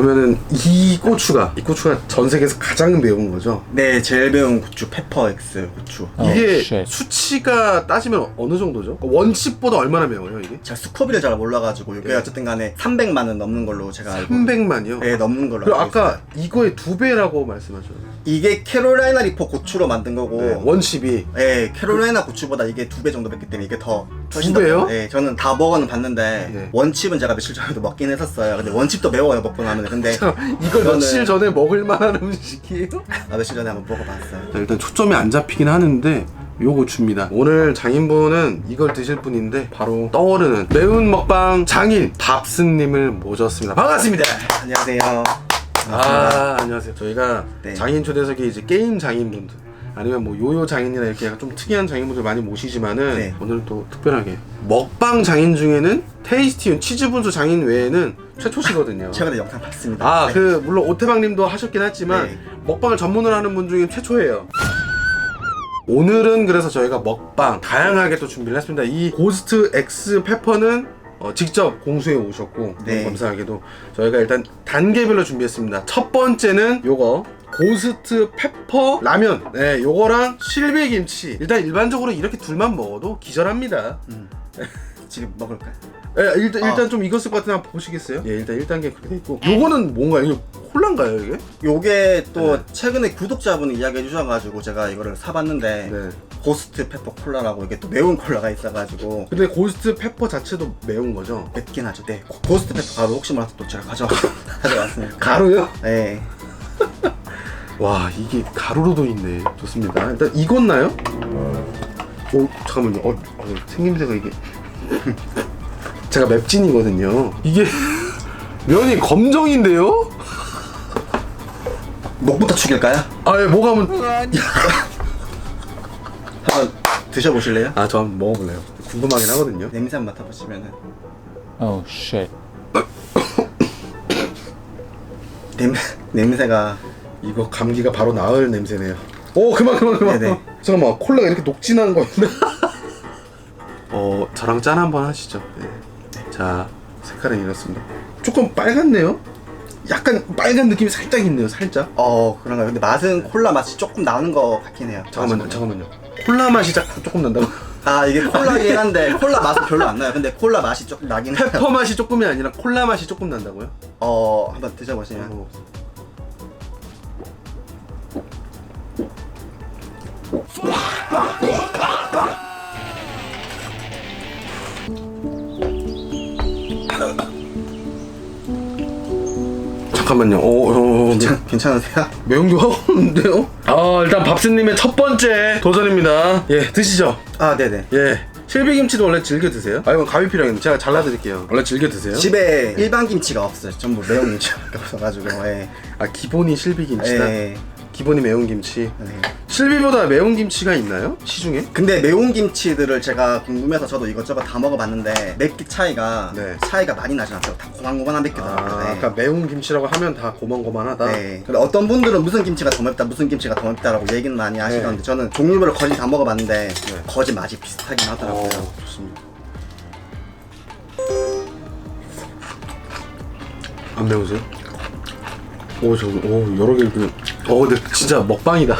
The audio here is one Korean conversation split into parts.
그러면은 이 고추가 이 고추가 전 세계에서 가장 매운 거죠? 네, 제일 매운 고추 페퍼 X 고추. 어, 이게 쉣. 수치가 따지면 어느 정도죠? 원칩보다 얼마나 매워요 이게? 제가 수커비를 잘 몰라가지고 이게 네. 어쨌든 간에 300만 원 넘는 걸로 제가 알고 300만이요? 네, 넘는 걸로 그리고 알고 아까 이거의 두 배라고 말씀하셨죠? 이게 캐롤라이나 리퍼 고추로 만든 거고 네, 원칩이 네, 캐롤라이나 고추보다 이게 두 배 정도 맵기 때문에 이게 더 훨씬 두더 배요? 매워요. 네, 저는 다 먹어는 봤는데 네. 원칩은 제가 며칠 전에도 먹긴 했었어요. 근데 원칩도 매워요 먹고 나면 근데 이걸 이거는- 며칠 전에 먹을 만한 음식이에요? 아, 며칠 전에 한번 먹어봤어요. 자, 일단 초점이 안 잡히긴 하는데 요 고추입니다. 오늘 장인분은 이걸 드실 분인데 바로 떠오르는 매운 먹방 장인 밥스님을 모셨습니다. 반갑습니다. 안녕하세요. 아 안녕하세요. 저희가 네. 장인 초대석에 이제 게임 장인분들 아니면 뭐 요요 장인이나 이렇게 약간 좀 특이한 장인분들 많이 모시지만은 네. 오늘 또 특별하게 먹방 장인 중에는 테이스티운 치즈 분수 장인 외에는 최초시거든요. 최근에 영상 봤습니다. 아, 네. 그 물론 오태방님도 하셨긴 했지만 네. 먹방을 전문으로 하는 분 중에 최초예요. 오늘은 그래서 저희가 먹방 다양하게 또 준비를 했습니다. 이 고스트 X 페퍼는 어, 직접 공수해 오셨고 네. 너무 감사하게도 저희가 일단 단계별로 준비했습니다. 첫 번째는 요거 고스트 페퍼 라면. 네, 요거랑 실비김치. 일단 일반적으로 이렇게 둘만 먹어도 기절합니다. 지금 먹을까요? 예, 일단 아. 일단 좀 익었을 것 같은데 한번 보시겠어요? 예, 일단 1단계 그렇게 돼 있고. 요거는 뭔가요? 이거 콜라인가요, 이게? 요게 또 네. 최근에 구독자분이 이야기해 주셔가지고 제가 이거를 사봤는데 네. 고스트 페퍼 콜라라고 이게 또 매운 콜라가 있어가지고 근데 고스트 페퍼 자체도 매운 거죠? 맵긴 하죠. 네, 고- 고스트 페퍼 가루 혹시 몰라서 또 제가 가져 가져왔습니다. 가루요? 네, 와, 이게 가루로도 있네. 좋습니다. 일단 익었나요? 오, 잠깐만요. 어, 어 생김새가 이게. 제가 맵진이거든요. 이게 면이 검정인데요? 목부터 죽일까요? 아, 예, 뭐가 하면. 한번 드셔보실래요? 아, 저 한번 먹어볼래요. 궁금하긴 하거든요. 냄새 한번 맡아보시면은 Oh shit. 냄 냄새가 이거 감기가 바로 나을 냄새네요. 오 그만 그만 그만. 네네. 잠깐만 콜라가 이렇게 녹진한 거였네. 어 저랑 짠 한번 하시죠. 네. 자 색깔은 이렇습니다. 조금 빨갛네요. 약간 빨간 느낌이 살짝 있네요. 살짝. 어 그런가요? 근데 맛은 콜라 맛이 조금 나는 것 같긴 해요. 잠깐만요. 잠깐만요. 콜라 맛이 자, 조금 난다고. 아 이게 콜라긴 한데 콜라 맛은 별로 안 나요. 근데 콜라 맛이 조금 나긴 해요. 페퍼 맛이 조금이 아니라 콜라 맛이 조금 난다고요? 어 한번 드셔보시면 어. 잠깐만요. 어, 어, 어, 괜찮, 괜찮으세요? 매운 게 확 오는데요? 아 일단 밥스님의 첫 번째 도전입니다. 예 드시죠. 아 네네. 예. 실비김치도 원래 즐겨 드세요? 아 이건 가위 필요했는데 제가 잘라드릴게요. 원래 즐겨 드세요? 집에 일반 김치가 없어요. 전부 매운 김치밖에 없어가지고. 예. 아 기본이 실비김치다. 예. 기본이 매운 김치. 네. 실비보다 매운 김치가 있나요? 시중에? 근데 매운 김치들을 제가 궁금해서 저도 이것저것 다 먹어봤는데 맵기 차이가 네. 차이가 많이 나지 않아요. 다 고만고만한 맵기더라고요. 아, 네. 아까 매운 김치라고 하면 다 고만고만하다. 네. 근데 어떤 분들은 무슨 김치가 더 맵다, 무슨 김치가 더 맵다라고 얘기는 많이 하시던데 네. 저는 종류별로 거의 다 먹어봤는데 거의 맛이 비슷하긴 하더라고요. 어, 좋습니다. 안 매우세요? 오, 저, 오, 여러 개 그냥. 어, 근데 진짜 먹방이다.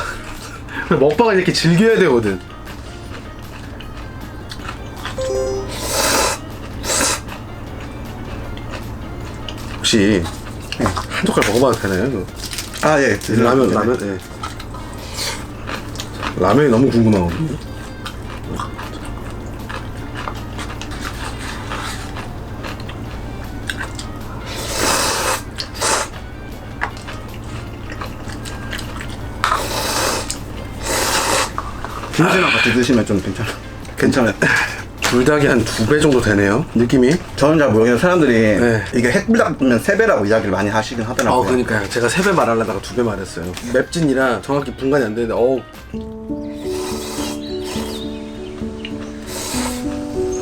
먹방을 이렇게 즐겨야 되거든. 혹시 한 젓갈 먹어봐도 되나요? 이거? 아 예. 라면, 라면, 예. 라면이 너무 궁금하거든요. 김치랑 같이 드시면 좀 괜찮아. 괜찮아요. 불닭이 한 두 배 정도 되네요. 느낌이. 저는 잘 모르겠는데 사람들이 네. 이게 핵불닭면 세 배라고 이야기를 많이 하시긴 아, 하더라고요. 그러니까요. 제가 세 배 말하려다가 두 배 말했어요. 맵진이라 정확히 분간이 안 되는데, 어우.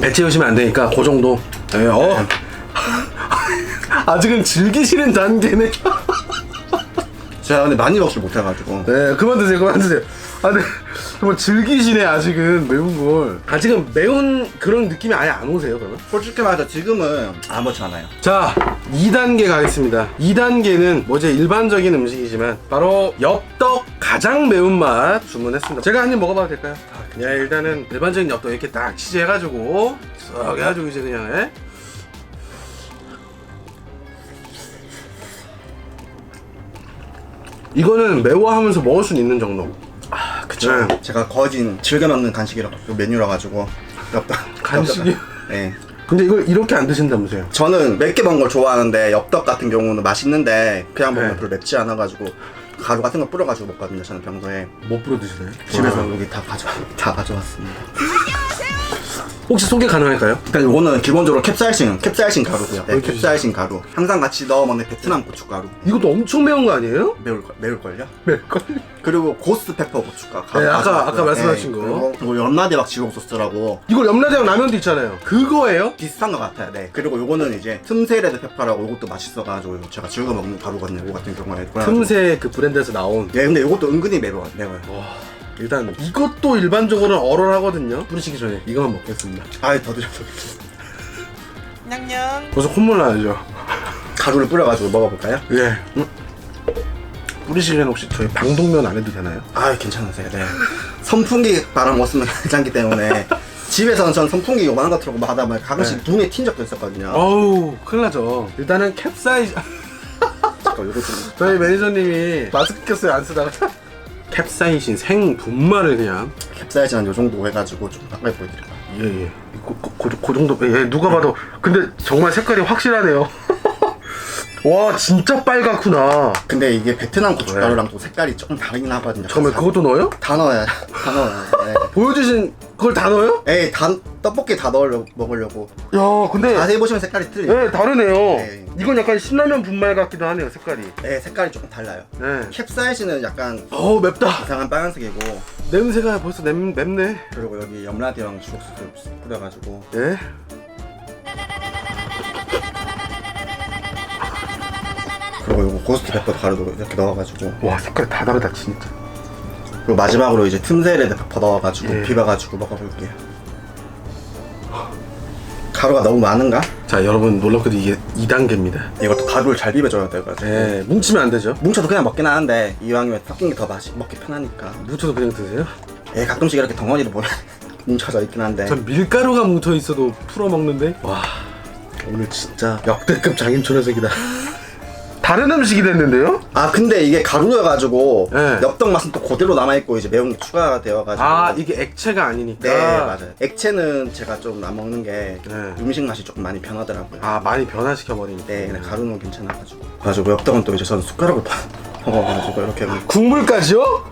배 채우시면 안 되니까, 그 정도. 네, 어. 아직은 즐기시는 단계네. 제가 근데 많이 먹질 못해가지고. 네, 그만 드세요, 그만 드세요. 아, 네. 정말 즐기시네 아직은 매운 걸. 아직은 매운 그런 느낌이 아예 안 오세요 그러면? 솔직히 말해서 지금은 아무렇지 않아요. 자, 2단계 가겠습니다. 2단계는 뭐 이제 일반적인 음식이지만 바로 엽떡 가장 매운맛 주문했습니다. 제가 한 입 먹어봐도 될까요? 아, 그냥 일단은 일반적인 엽떡 이렇게 딱 치즈 해가지고 쓱 해가지고 이제 그냥 예? 이거는 매워하면서 먹을 수 있는 정도. 아, 그쵸. 네. 제가 거진 즐겨 먹는 간식이라 그 메뉴라 가지고 엽떡. 간식이? 네. 근데 이걸 이렇게 안 드신다면서요? 저는 맵게 먹는 걸 좋아하는데 엽떡 같은 경우는 맛있는데 그냥 먹으면 네. 별로 맵지 않아 가지고 가루 같은 거 뿌려가지고 먹거든요. 저는 평소에 못 부러 드시나요? 집에서 와. 여기 다 가져 다 가져왔습니다. 혹시 소개 가능할까요? 일단 이거는 기본적으로 캡사이신 캡사이신 가루고요. 네, 캡사이신 가루. 항상 같이 넣어 먹는 베트남 고춧가루. 이것도 엄청 매운 거 아니에요? 매울 걸 매울 걸요? 매울걸? 그리고 고스트 페퍼 고춧가루. 네, 아까- 가져왔고요. 아까 말씀하신 거. 그리고, 그리고 연마대박 지옥 소스라고 이걸 염라대왕 라면도 있잖아요. 그거예요? 비슷한 것 같아요. 네. 그리고 요거는 이제 틈새 레드 페퍼라고 이것도 맛있어가지고 제가 즐겨 먹는 가루거든요. 이거 같은 경우에. 틈새 그 브랜드에서 나온. 네, 근데 이것도 은근히 매워요. 매워요. 와, 일단 이것도 일반적으로 얼얼하거든요. 뿌리시기 전에 이거만 먹겠습니다. 아이 더 드려. 벌써 콧물 나야죠. 가루를 뿌려가지고 먹어볼까요? 예. 음. 뿌리시기 전에 혹시 저희 방독면 안 해도 되나요? 아 괜찮으세요. 네. 선풍기 바람 못 쓰면 괜찮기 때문에 집에서는 전 선풍기 요만한 거 틀고 막 하다 보면 가끔씩 네. 눈에 튄 적도 있었거든요. 어우, 큰일 나죠. 일단은 캡사이신. 잠깐 요거 좀. 저희 매니저님이 마스크 꼈어요, 안 쓰다가. 캡사이신 생 분말을 그냥. 캡사이신 한요 정도 해가지고 좀 가까이 보여드릴까요? 예, 예. 그, 그, 그, 그 정도. 예, 누가 봐도. 근데 정말 색깔이 확실하네요. 와, 진짜 빨갛구나. 근데 이게 베트남 고춧가루랑 또 색깔이 조금 다르긴 하거든요. 잠깐만, 그것도 넣어요? 다 넣어야 다 넣어야 네. 보여주신 그걸 다 넣어요? 에이 다 떡볶이 다 넣으려고 먹으려고 야, 근데. 자세히 보시면 색깔이 틀려요. 네, 다르네요. 네. 이건 약간 신라면 분말 같기도 하네요, 색깔이. 네, 색깔이 조금 달라요. 네. 캡사이신은 약간 어우, 맵다. 이상한 빨간색이고 냄새가 벌써 맵, 맵네. 그리고 여기 염라대왕 주옥수수 뿌려가지고 예? 그리고 요거 고스트 페퍼 가루도 이렇게 넣어가지고 와, 색깔이 다 다르다, 진짜. 그리고 마지막으로 이제 틈새 레드 페퍼 넣어가지고 예. 비벼가지고 먹어볼게요. 가루가 너무 많은가? 자, 여러분, 놀랍게도 이게 2단계입니다. 이것도 가루를 잘 비벼줘야 돼가지고 예, 뭉치면 안 되죠. 뭉쳐도 그냥 먹긴 하는데 이왕이면 섞인 게 더 맛이 먹기 편하니까 뭉쳐도 그냥 드세요? 예 가끔씩 이렇게 덩어리로 보면 뭉쳐져 있긴 한데 전 밀가루가 뭉쳐 있어도 풀어 먹는데. 와, 오늘 진짜 역대급 장인 초 녀석이다. 다른 음식이 됐는데요? 아 근데 이게 가루여가지고 네. 엽떡 맛은 또 그대로 남아있고 이제 매운 게 추가가 되어가지고 아, 이게 액체가 아니니까. 네 맞아요 액체는 제가 좀 안 먹는 게 네. 음식 맛이 조금 많이 변하더라고요 아, 많이 변화시켜 버리니까. 네 근데 가루는 괜찮아가지고 가지고 엽떡은 또 이제 저는 숟가락을 먹어가지고 이렇게 국물까지요?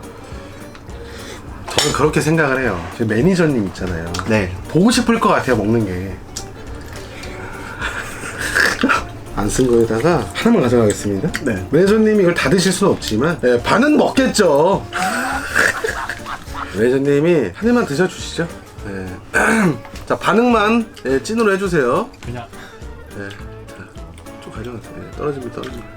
저는 그렇게 생각을 해요. 제 매니저님 있잖아요. 네 보고 싶을 것 같아요, 먹는 게. 안 쓴 거에다가 하나만 가져가겠습니다. 네. 매니저님이 이걸 다 드실 수는 없지만 네, 반은 먹겠죠. 매니저님이 한 입만 드셔주시죠. 네. 자 반응만 네, 찐으로 해주세요. 그냥 네. 자, 좀 가져가세요. 네, 떨어집니다, 떨어집니다.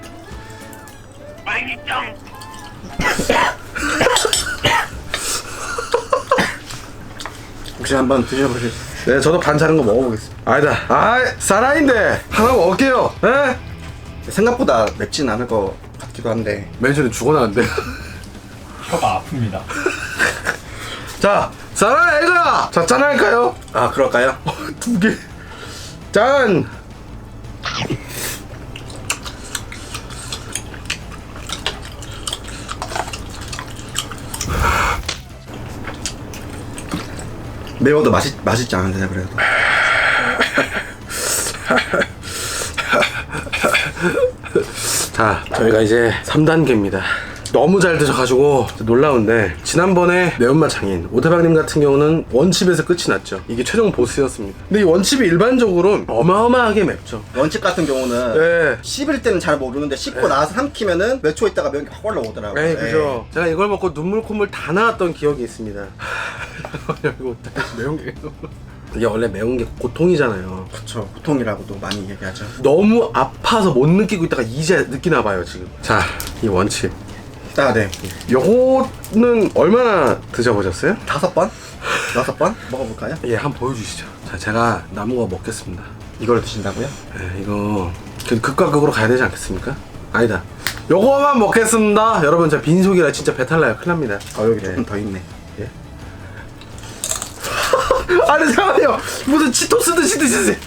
혹시 한번 드셔보실 네, 저도 반 자른 거 먹어보겠습니다. 아니다. 아, 사라인데 하나 먹을게요. 네? 생각보다 맵진 않을 것 같기도 한데 매니저님 죽어나는데. 혀가 아픕니다. 자, 사라 애가. 자, 짠할까요? 아 그럴까요? 두 개. 짠. 매워도 맛있, 맛있지 않은데 그래도 자, 저희가 이제 3단계입니다. 너무 잘 드셔가지고 놀라운데 지난번에 매운맛 장인 오태박님 같은 경우는 원칩에서 끝이 났죠. 이게 최종 보스였습니다. 근데 이 원칩이 일반적으로 어마어마하게 맵죠. 원칩 같은 경우는 네. 씹을 때는 잘 모르는데 씹고 나서 삼키면은 몇 초 있다가 매운 게확 올라오더라고요 네, 그죠. 제가 이걸 먹고 눈물 콧물 다 나왔던 기억이 있습니다. 이거 매운 게 이게 원래 매운 게 고통이잖아요. 그쵸 고통이라고도 많이 얘기하죠 너무 아파서 못 느끼고 있다가 이제 느끼나 봐요 지금. 자, 이 원칙 아, 네. 요거는 얼마나 드셔보셨어요? 다섯 번? 여섯 번? 먹어볼까요? 예, 한번 보여주시죠. 자, 제가 남은 거 먹겠습니다. 이걸 드신다고요? 예, 이거 그 극과 극으로 가야 되지 않겠습니까? 아니다. 요거만 먹겠습니다. 여러분, 저 빈속이라 진짜 배탈 나요. 큰일 납니다. 어, 여기 조금 더 있네. 아니, 잠깐만요. 무슨 치토스 드시 드시지?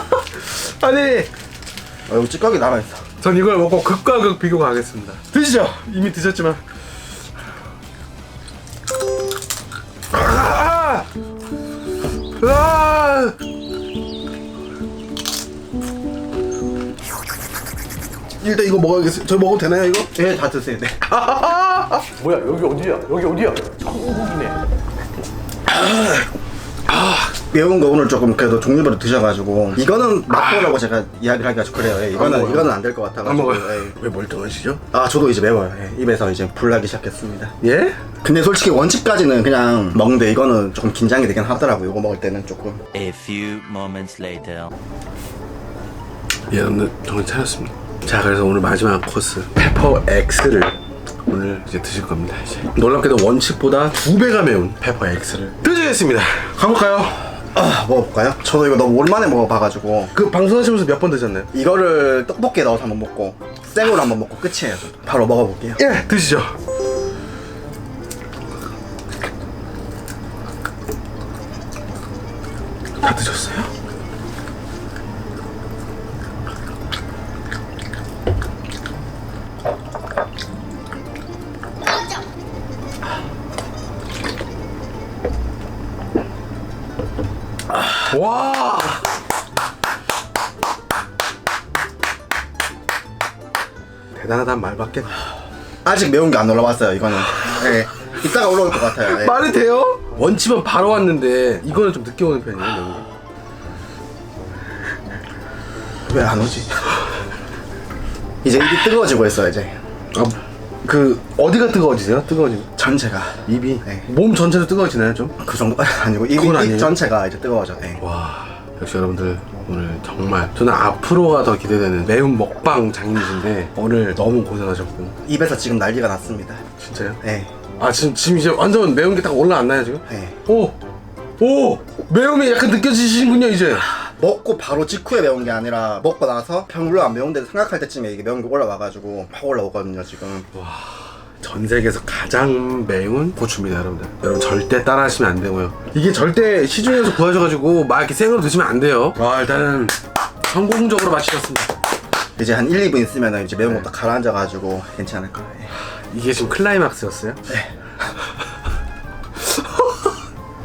아니, 어, 여기 찌꺼기 남아있어. 전 이걸 먹고 극과 극 비교 가겠습니다. 드시죠. 이미 드셨지만. 아! 아! 일단 이거 먹어야겠어요. 저 먹어도 되나요, 이거? 예, 다 드세요. 네. 뭐야, 여기 어디야? 여기 어디야? 천국이네. 매운 거 오늘 조금 그래도 종류별로 드셔가지고 이거는 맛보라고 제가 이야기를 하기가 좀 그래요. 예, 이거는 먹어요. 이거는 안 될것 같아가지고. 먹어요. 예. 왜 멀쩡하시죠? 아 저도 이제 매워요. 예, 입에서 이제 불나기 시작했습니다. 예? 근데 솔직히 원칙까지는 그냥 먹는데 이거는 조금 긴장이 되긴 하더라고요. 이거 먹을 때는 조금. A few moments later. 예, 오늘 정신 차렸습니다. 자, 그래서 오늘 마지막 코스 페퍼 X를 오늘 이제 드실 겁니다. 이제 놀랍게도 원칙보다 두 배가 매운 페퍼 X를 드시겠습니다. 가볼까요? 아 먹어볼까요? 저도 이거 너무 오랜만에 먹어봐가지고 그 방송하시면서 몇 번 드셨나요? 이거를 떡볶이에 넣어서 한번 먹고 생으로 한번 먹고 끝이에요. 저도. 바로 먹어볼게요. 예, 드시죠. 다 드셨어요? 와! 대단하다는 말밖에 아직 매운 게 안 올라왔어요. 이거는. 예. 이따가 올라올 것 같아요. 예. 말이 돼요? 원치면 바로 왔는데 이거는 좀 늦게 오는 편이에요. 매운 게. 왜 안 오지? 이제 입이 뜨거워지고 있어요. 이제 아, 그 어디가 뜨거워지세요? 뜨거워지면 전체가 입이 네. 몸 전체도 뜨거워지나요 좀? 그 정도 아니고 입, 그건 입 아니에요? 전체가 이제 뜨거워져. 예. 와 역시 여러분들 오늘 정말 저는 앞으로가 더 기대되는 매운 먹방 장인이신데 오늘 너무 고생하셨고 입에서 지금 난리가 났습니다. 진짜요? 예. 아 지금 지금 이제 완전 매운 게 딱 올라왔나요 지금? 예. 오! 오! 매움이 약간 느껴지시는군요 이제 먹고 바로 직후에 매운 게 아니라 먹고 나서 별로 안 매운데 생각할 때쯤에 이게 매운 게 올라와가지고 확 올라오거든요 지금. 전 세계에서 가장 매운 고추입니다, 여러분들. 여러분 절대 따라 하시면 안 되고요. 이게 절대 시중에서 구하셔가지고 막 이렇게 생으로 드시면 안 돼요. 와 일단은 성공적으로 마치셨습니다. 이제 한 1, 2분 있으면 이제 매운 것도 가라앉아가지고 괜찮을 거예요. 예. 이게 지금 클라이막스였어요? 네.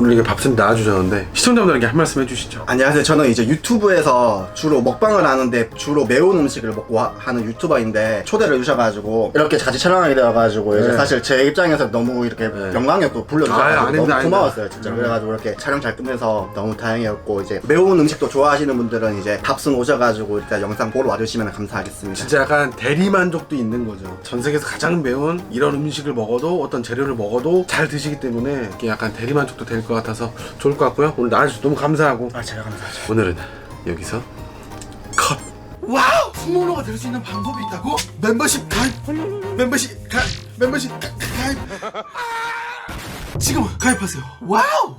오늘 이게 밥솥 나와주셨는데 시청자분들에게 한 말씀 해주시죠. 안녕하세요. 저는 이제 유튜브에서 주로 먹방을 하는데 주로 매운 음식을 먹고 하, 는 유튜버인데 초대를 주셔가지고 이렇게 같이 촬영하게 되어가지고 이제 네. 사실 제 입장에서 너무 이렇게 영광이었고 아유, 불러주셔서 아닙니다, 너무 아닙니다. 고마웠어요. 진짜 그래가지고 이렇게 촬영 잘 끝내서 너무 다행이었고 이제 매운 음식도 좋아하시는 분들은 이제 밥순 오셔가지고 일단 영상 보러 와주시면 감사하겠습니다. 진짜 약간 대리만족도 있는 거죠. 전 세계에서 가장 매운 이런 음식을 먹어도 어떤 재료를 먹어도 잘 드시기 때문에 이게 약간 대리만족도 될 것 같아서 좋을 것 같고요. 오늘 나와주셔서 너무 감사하고 아 제가 감사하죠. 오늘은 여기서 컷. 와우! 스모너가 될 수 있는 방법이 있다고? 멤버십 가입! 멤버십 가입! 멤버십 가, 가입! 지금 가입하세요. 와우!